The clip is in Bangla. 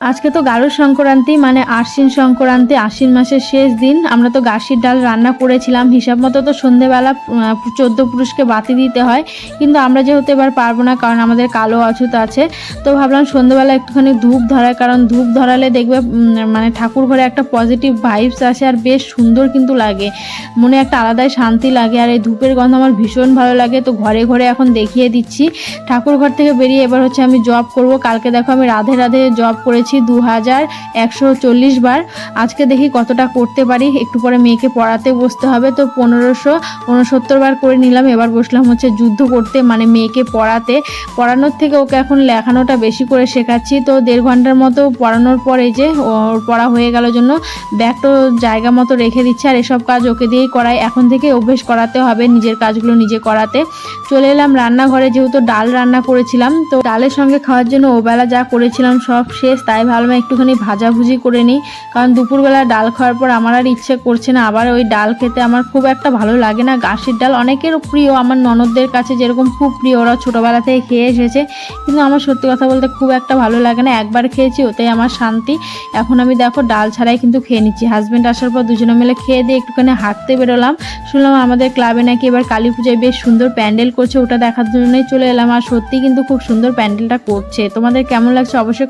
আজকে তো গারুর সংক্রান্তি মানে আশ্বিন সংক্রান্তি, আশ্বিন মাসের শেষ দিন। আমরা তো গাছির ডাল রান্না করেছিলাম। হিসাব মতো তো সন্ধেবেলা চোদ্দ পুরুষকে বাতি দিতে হয়। কিন্তু আমরা যেহেতু এবার পারব না, কারণ আমাদের কালো অছুত আছে, তো ভাবলাম সন্ধেবেলা একটুখানি ধূপ ধরায় কারণ ধূপ ধরালে দেখবে মানে ঠাকুর ঘরে একটা পজিটিভ ভাইবস আসে আর বেশ সুন্দর কিন্তু লাগে। মনে একটা আলাদাই শান্তি লাগে আর এই ধূপের গন্ধ আমার ভীষণ ভালো লাগে। তো ঘরে ঘরে এখন দেখিয়ে দিচ্ছি। ঠাকুর ঘর থেকে বেরিয়ে এবার হচ্ছে আমি জব করব। কালকে দেখো আমি রাধে রাধে জব করেছি। দু হাজার একশো বার। আজকে দেখি কতটা করতে পারি। একটু পরে মেয়েকে পড়াতে বসতে হবে। তো পনেরোশো উনসত্তর বার করে নিলাম। এবার বসলাম হচ্ছে যুদ্ধ করতে মানে মেয়েকে পড়াতে। পড়ানোর থেকে ওকে এখন লেখানোটা বেশি করে শেখাচ্ছি। তো দেড় ঘণ্টার মতো পড়ানোর পরে যে ওর পড়া হয়ে গেল জন্য ব্যাগটা জায়গা মতো রেখে দিচ্ছে আর এসব কাজ ওকে দিয়েই করাই। এখন থেকে অভ্যেস করাতে হবে নিজের কাজগুলো নিজে করাতে। চলে এলাম রান্নাঘরে, যেহেতু ডাল রান্না করেছিলাম। তো ডালের সঙ্গে খাওয়ার জন্য ওবেলা যা করেছিলাম সব শেষ তাই ভাবলাম একটুখানি ভাজাভুজি করে নিই। কারণ দুপুরবেলা ডাল খাওয়ার পর আমার আর ইচ্ছে করছে না। আবার ওই ডাল খেতে আমার খুব একটা ভালো লাগে না। গাছের ডাল অনেকের প্রিয়। আমার ননদদের কাছে যেরকম খুব প্রিয়। ওরা ছোটোবেলা থেকে খেয়ে এসেছে। কিন্তু আমার সত্যি কথা বলতে খুব একটা ভালো লাগে না। একবার খেয়েছি ওটাই আমার শান্তি। এখন আমি দেখো ডাল ছাড়াই কিন্তু খেয়ে নিচ্ছি। হাজব্যান্ড আসার পর দুজনে মিলে খেয়ে দিয়ে একটুখানি হাঁটতে বেরোলাম। শুনলাম আমাদের ক্লাবে নাকি এবার কালী পূজায় বেশ সুন্দর প্যান্ডেল করছে। ওটা দেখার জন্যই চলে এলাম। আর সত্যি কিন্তু খুব সুন্দর প্যান্ডেলটা করছে। তোমাদের কেমন লাগছে অবশ্যই